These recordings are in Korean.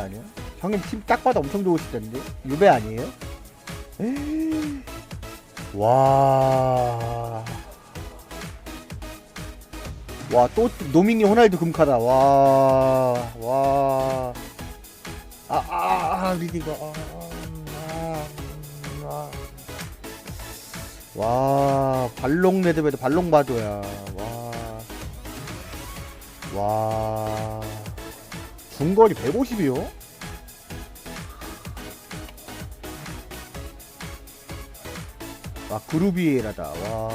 아니야? 형님 팀 딱 봐도 엄청 좋으시던데 유배 아니에요? 에이. 와. 와, 또 노밍이 호날두 금카다. 와. 와. 아, 아, 아 리디가. 아, 아, 아. 와, 발롱 레드베드 발롱 바도야. 와. 와. 중거리 150이요? 와 그루비에라다 와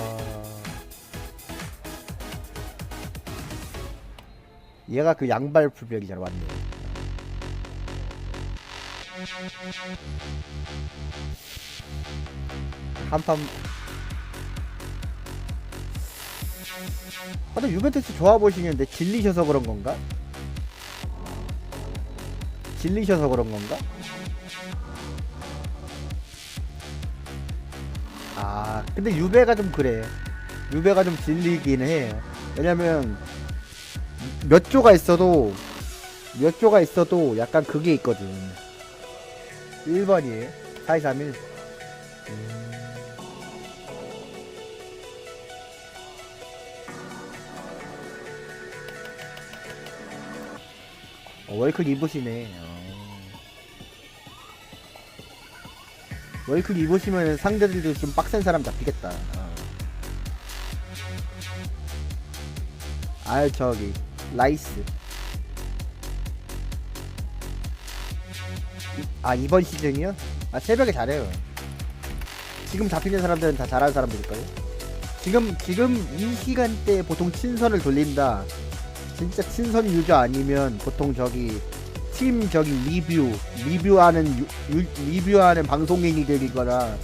얘가 그 양발 풀백이잖아 맞네 한판 근데 유벤투스 좋아 보시는데 질리셔서 그런 건가? 질리셔서 그런 건가? 아 근데 유배가 좀 그래 유배가 좀 질리긴 해 왜냐면 몇 조가 있어도 몇 조가 있어도 약간 그게 있거든 1번이에요 4231 음. 어, 월클 입으시네 어. 월클 입으시면 상대들도 좀 빡센 사람 잡히겠다. 어. 아 저기 라이스. 이- 아 이번 시즌이요? 아 새벽에 잘해요. 지금 잡히는 사람들은 다 잘하는 사람들일까요? 지금 지금 이 시간대 보통 친선을 돌린다. 진짜 친선 유저 아니면 보통 저기 팀 저기 리뷰 리뷰하는 유, 유- 리뷰하는 방송인이 되거나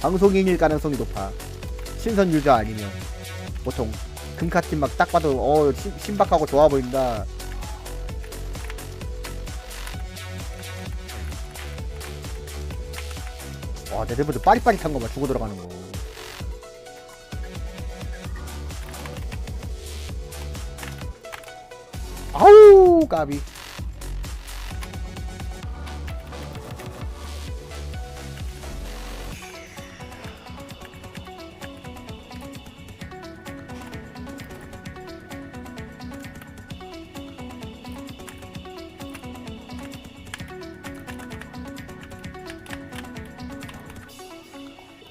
방송인일 가능성이 높아. 신선 유저 아니면 보통 금카팀 막 딱 봐도 어 신- 신박하고 좋아 보인다. 와 내대부터 빠릿빠릿한 거봐 주고 들어가는 거. 아우 까비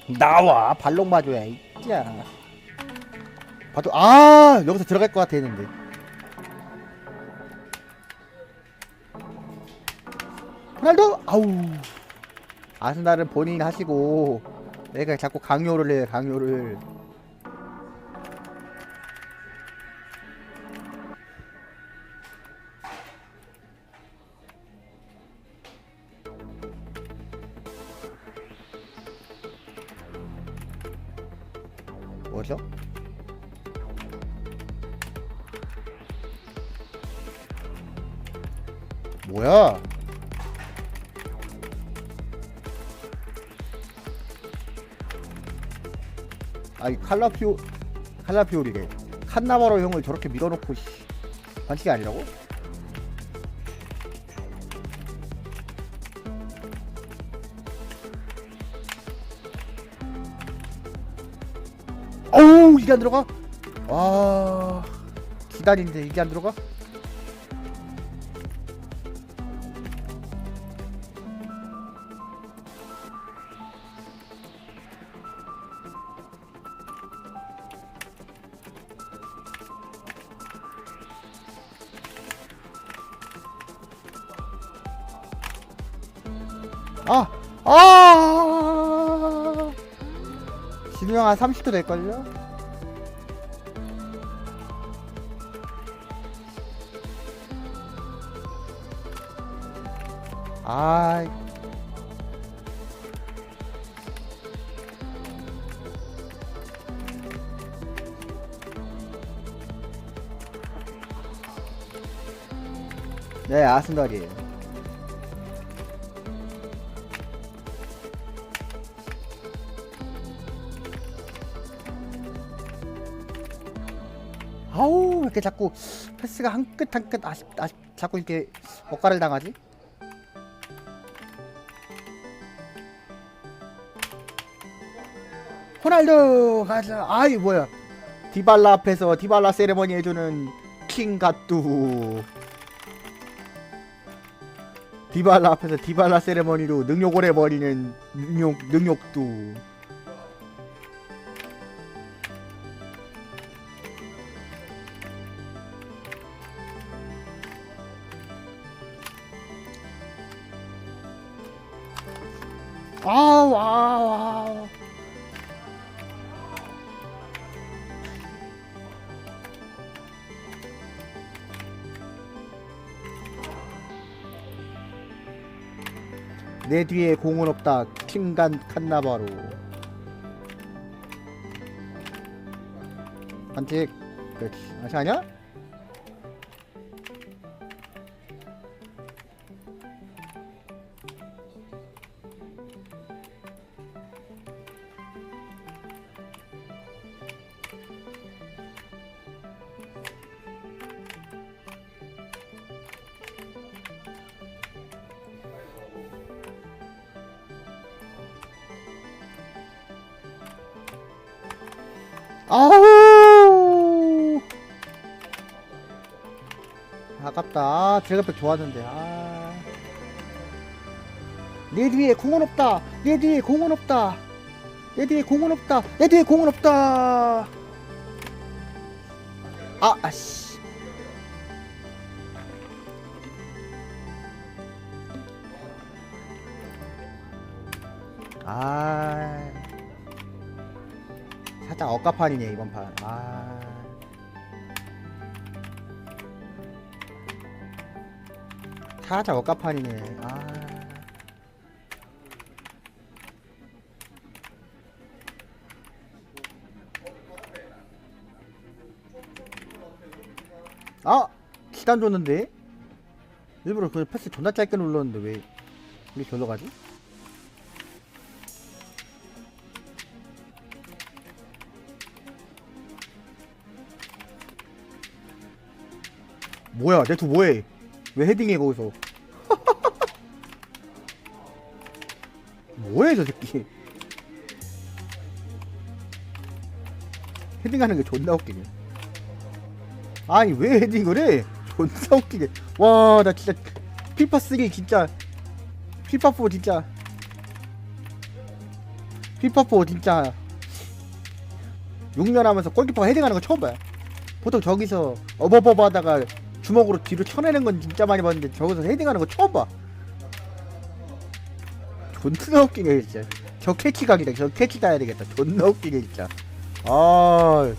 나와. 발롱 봐줘야 이야. 봐도 아 여기서 들어갈 것 같아 했는데 호날두? 아우. 아스날은 본인 하시고 내가 자꾸 강요를 해 강요를 아이 칼라피오 칼라피오리래 칸나바로 형을 저렇게 밀어놓고 씨, 반칙이 아니라고? 어우 이게 안 들어가? 와 기다린데 이게 안 들어가? 아! 아! 진우 형한 30도 될걸요? 아, 네, 아스널이에요. 이렇게 자꾸 패스가 한 끗 한 끗 아쉽 아쉽 자꾸 이렇게 억가를 당하지? 호날두 가자. 아이 뭐야? 디발라 앞에서 디발라 세레머니 해주는 킹 가뚜. 디발라 앞에서 디발라 세레머니로 능욕을 해버리는 능욕 능욕두. 아우 아우 아우. 내 뒤에 공은 없다. 킹간 칸나바로. 반칙. 그렇지. 아시 아냐? 아우! 아깝다. 아, 드래곤백 좋았는데. 아. 내 뒤에 공은 없다. 내 뒤에 공은 없다. 내 뒤에 공은 없다. 내 뒤에 공은 없다. 아 아씨. 아 살짝 억가판이네 이번 판. 아. 살짝 억가판이네. 아. 아! 시간 줬는데? 일부러 그 패스 존나 짧게 눌렀는데 왜 이게 절로 가지? 뭐야? 내투 뭐해? 왜 헤딩해 거기서? 뭐해 저 새끼? 헤딩하는 게 존나 웃기네. 아니 왜 헤딩을 해? 존나 웃기네. 와 나 진짜 피파 3 진짜 피파 4 진짜 피파 4 진짜 6년 하면서 골키퍼가 헤딩하는 거 처음 봐요. 보통 저기서 어버버버 하다가 주먹으로 뒤로 쳐내는 건 진짜 많이 봤는데 저기서 헤딩하는 거 처음 봐. 존나 웃기네 진짜. 저 캐치 각이다. 저 캐치 따야 되겠다. 존나 웃기네 진짜. 아.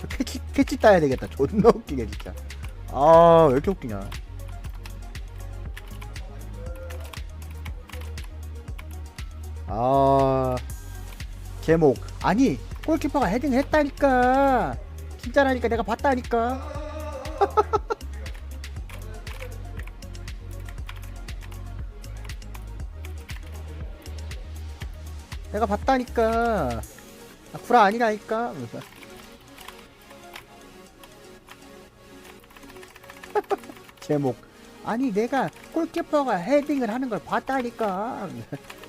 저 캐치 캐치 따야 되겠다. 존나 웃기네 진짜. 아, 왜 이렇게 웃기냐. 아. 제목 아니 골키퍼가 헤딩을 했다니까. 진짜라니까 내가 봤다니까. 내가 봤다니까. 아, 구라 아니라니까. 제목. 아니 내가 골키퍼가 헤딩을 하는 걸 봤다니까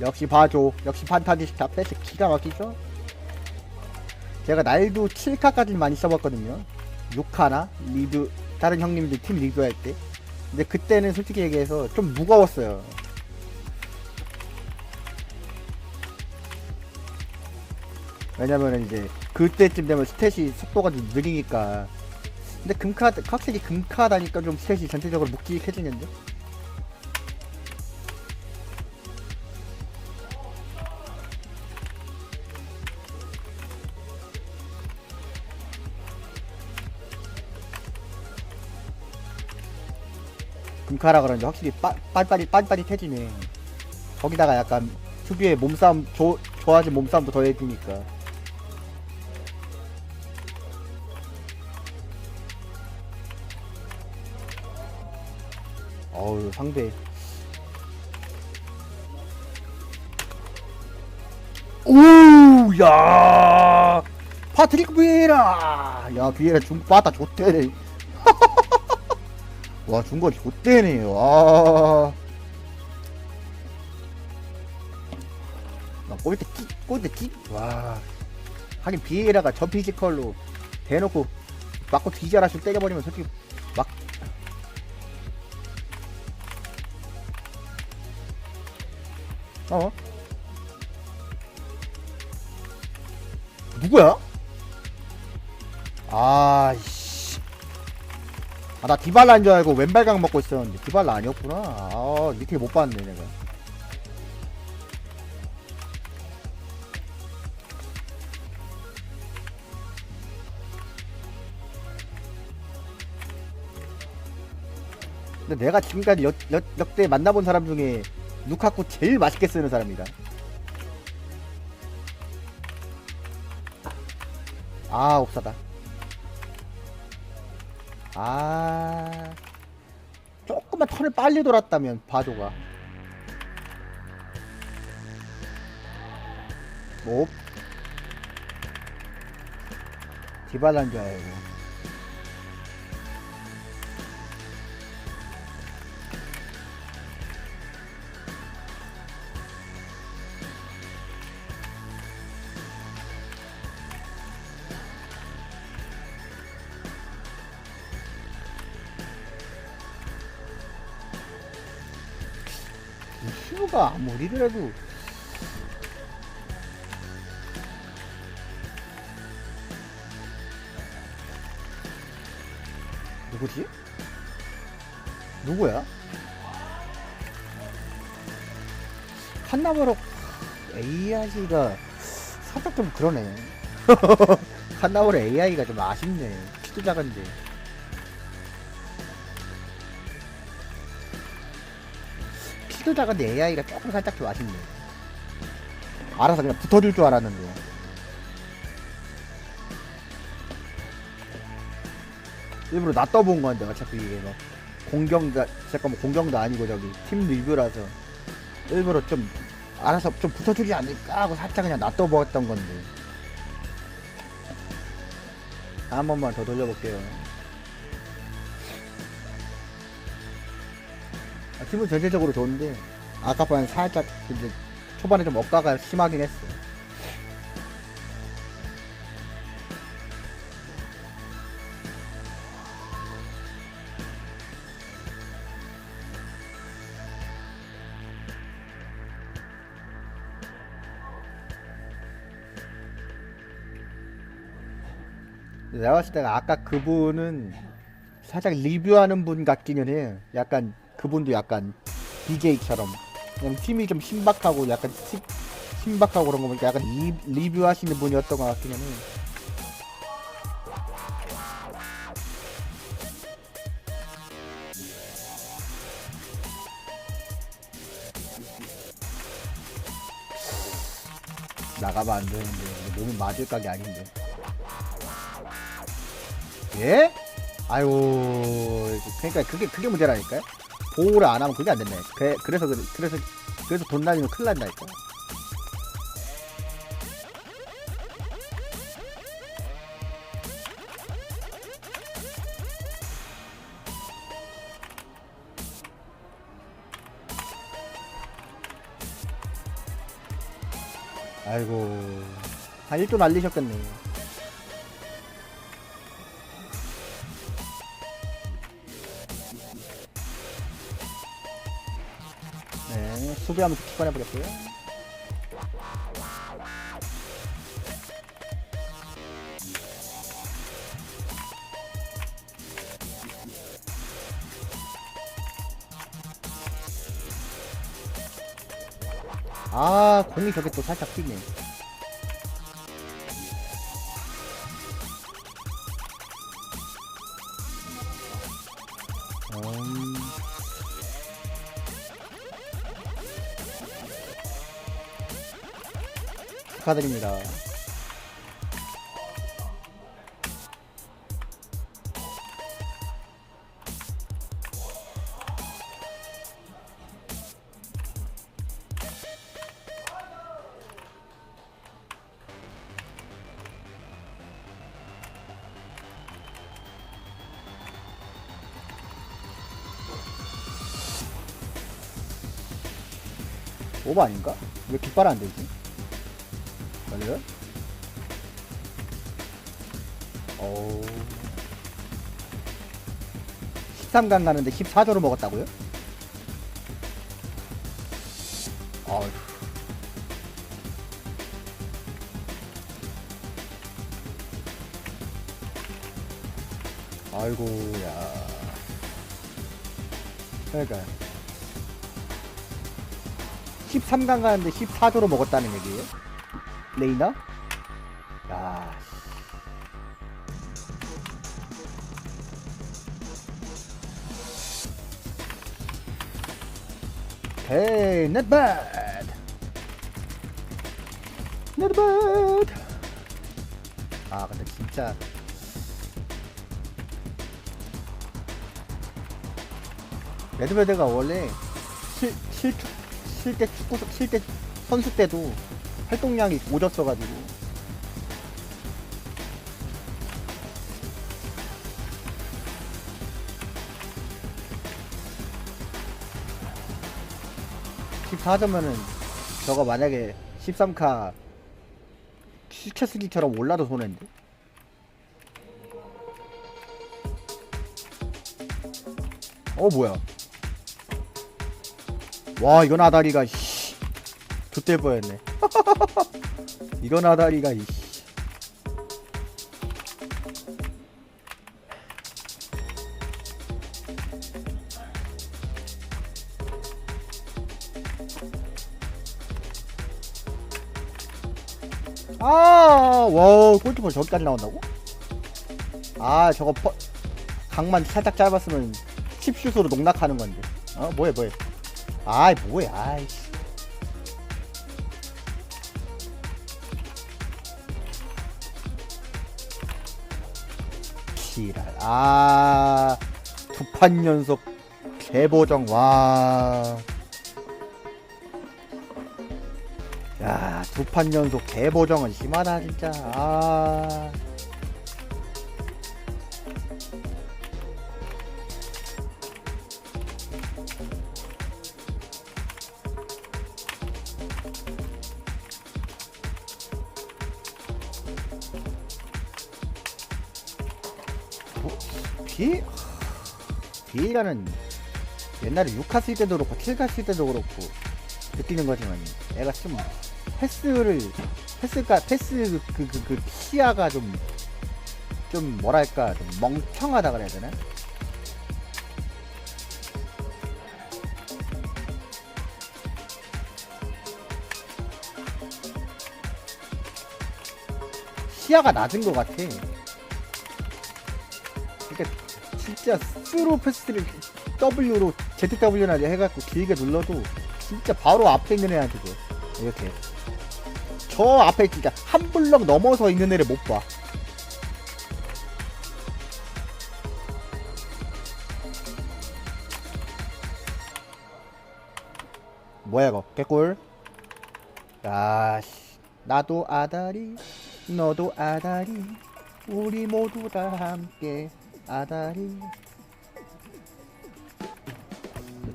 역시 봐줘. 역시 판타지스타 패스 기가 막히죠? 제가 날도 7카까지 많이 써봤거든요. 6카나? 리드. 다른 형님들 팀 리드 할때. 근데 그때는 솔직히 얘기해서 좀 무거웠어요. 왜냐면은 이제 그때쯤 되면 스탯이 속도가 좀 느리니까 근데 금카 확실히 금카다니까 좀 스탯이 전체적으로 묵직해지는데? 금카라 그런지 확실히 빠, 빨빨이 빨빨이해지네. 거기다가 약간 특유의 몸싸움 조, 좋아진 몸싸움도 더해지니까 어우 상대. 오야. 파트릭 비에라. 야 비에라 중 빠다 좋대네 와 중거 좋대네. 와. 나 골대 끼 골대 끼와. 하긴 비에라가 저 피지컬로 대놓고 맞고 뒤자라씩 때려버리면 솔직히 막 어? 누구야? 아이씨. 아, 나 디발라인 줄 알고 왼발각 먹고 있었는데 디발라 아니었구나. 아, 밑에 못 봤네, 내가. 근데 내가 지금까지 역, 역, 역대 만나본 사람 중에 루카쿠 제일 맛있게 쓰는 사람이다. 아, 옵사다. 아, 조금만 턴을 빨리 돌았다면 바조가. 옵. 디발란 줄 알고. 이 신호가 아무리 그래도 누구지? 누구야? 칸나버럭 AI가 살짝 좀 그러네 칸나버럭 AI가 좀 아쉽네 키도 작은데 키도 작은데 AI가 조금 살짝 좀 아쉽네. 알아서 그냥 붙어줄 줄 알았는데. 일부러 나 떠본 건데 어차피 이게 막 공경도 잠깐만 공경도 아니고 저기 팀 리뷰라서 일부러 좀 알아서 좀 붙어주지 않을까 하고 살짝 그냥 나 떠보았던 건데 한 번만 더 돌려볼게요. 팀은 전체적으로 좋은데 아까보다는 살짝 이제 초반에 좀 억가가 심하긴 했어. 내가 봤을 때가 아까 그분은 살짝 리뷰하는 분 같기는 해요. 약간 그분도 약간 BJ처럼 그냥 팀이 좀 신박하고 약간 시, 신박하고 그런 거 보니까 약간 리, 리뷰하시는 분이었던 것 같기는 해. 나가면 안 되는데 너무 맞을 각이 아닌데. 예? 아유, 그러니까 그게 그게 문제라니까요. 보호를 안 하면 그게 안 된다. 그래, 그래서 그래, 그래서 그래서 돈 날리면 큰일 난다니까. 아이고, 한 1조 날리셨겠네. 수비하면서 킥 꺼내보겠고요. 아, 공이 저게 또 살짝 튀네. 음... 축하드립니다. 오버 아닌가? 왜 깃발 안 되지? 그래요? 오. 13강 가는데 14조로 먹었다고요? 아이고야. 그러니까 13강 가는데 14조로 먹었다는 얘기예요? 레이나? 야. Hey, not bad. Not bad. 아, 근데 진짜 레드베드가 원래 실, 실, 실대 축구, 실대 선수 때도 활동량이 오졌어가지고. (14점면은) 저거 만약에 (13카) 슈체스기처럼 올라도 손해인데? 어 뭐야? 와 이건 아다리가 씨 좆될 뻔했네. 이건 아다리가 이씨. 아 와 골키퍼 저기까지 나온다고? 아 저거 퍼, 각만 살짝 짧았으면 칩슛으로 농락하는 건데. 어 뭐해 뭐해? 아이 뭐야 아이씨 지랄 아 두 판 연속 개보정 와 야, 두 판 연속 개보정은 심하다, 진짜. 아. 비라는 옛날에 6 갔을 때도 그렇고 7 갔을 때도 그렇고 느끼는 거지만 애가 좀 패스를 패스가 패스 그 그 그 시야가 좀 좀 뭐랄까 좀 멍청하다 그래야 되나? 시야가 낮은 것 같아. 그러니까 진짜 스루 패스를 W로 ZW나 해갖고 길게 눌러도 진짜 바로 앞에 있는 애한테 줘. 이렇게. 저 앞에 진짜 한 블럭 넘어서 있는 애를 못 봐. 뭐야 이거 개꿀 야씨 나도 아다리 너도 아다리 우리 모두 다 함께 아다리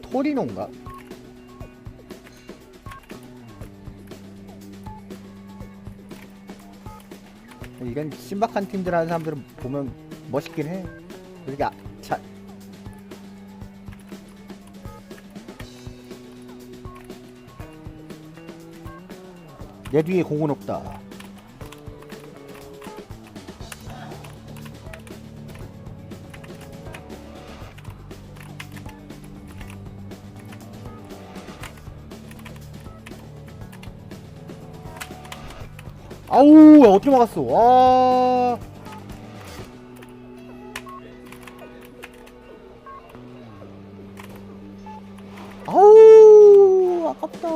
토리노인가? 이건 신박한 팀들 하는 사람들은 보면 멋있긴 해. 그러니까 자, 내 뒤에 공은 없다. 아우 야, 어떻게 막았어? 와. 아우 아깝다.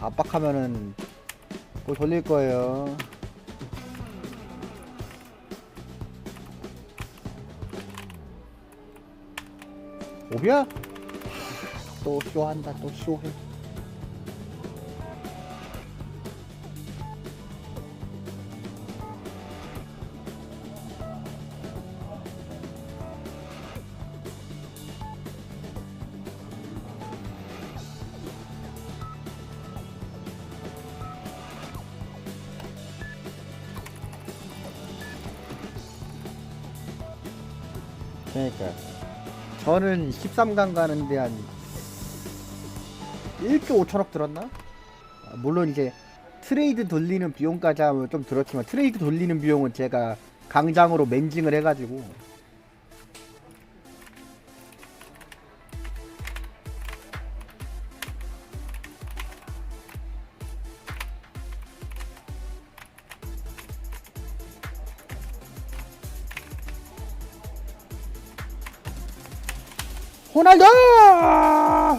압박하면은 또 돌릴 거예요 야 또 쇼한다 또 쇼해 그러니까 저는 13강 가는데 한 1조 5천억 들었나? 아, 물론 이제 트레이드 돌리는 비용까지 하면 좀 들었지만 트레이드 돌리는 비용은 제가 강장으로 멘징을 해가지고 호날두!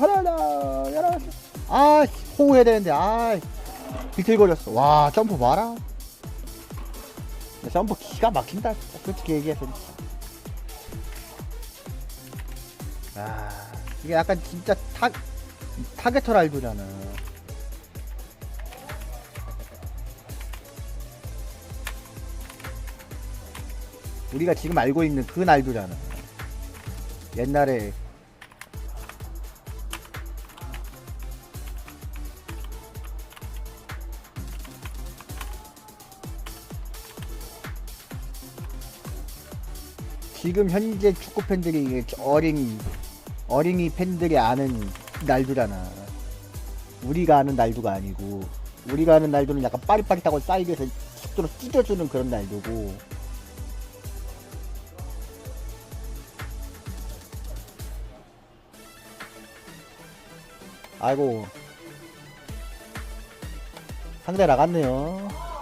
호날두! 열어봤어. 아, 호흡해야 되는데, 아, 비틀거렸어. 와, 점프 봐라. 점프 기가 막힌다. 솔직히 얘기해서. 아, 이게 약간 진짜 타, 타겟터 라이브잖아. 우리가 지금 알고 있는 그 날도잖아. 옛날에 지금 현재 축구 팬들이 어린 어린이 팬들이 아는 날두잖아. 우리가 아는 날두가 아니고 우리가 아는 날두는 약간 빠릿빠릿하고 사이드에서 속도로 찢어주는 그런 날두고 아이고 상대 나갔네요.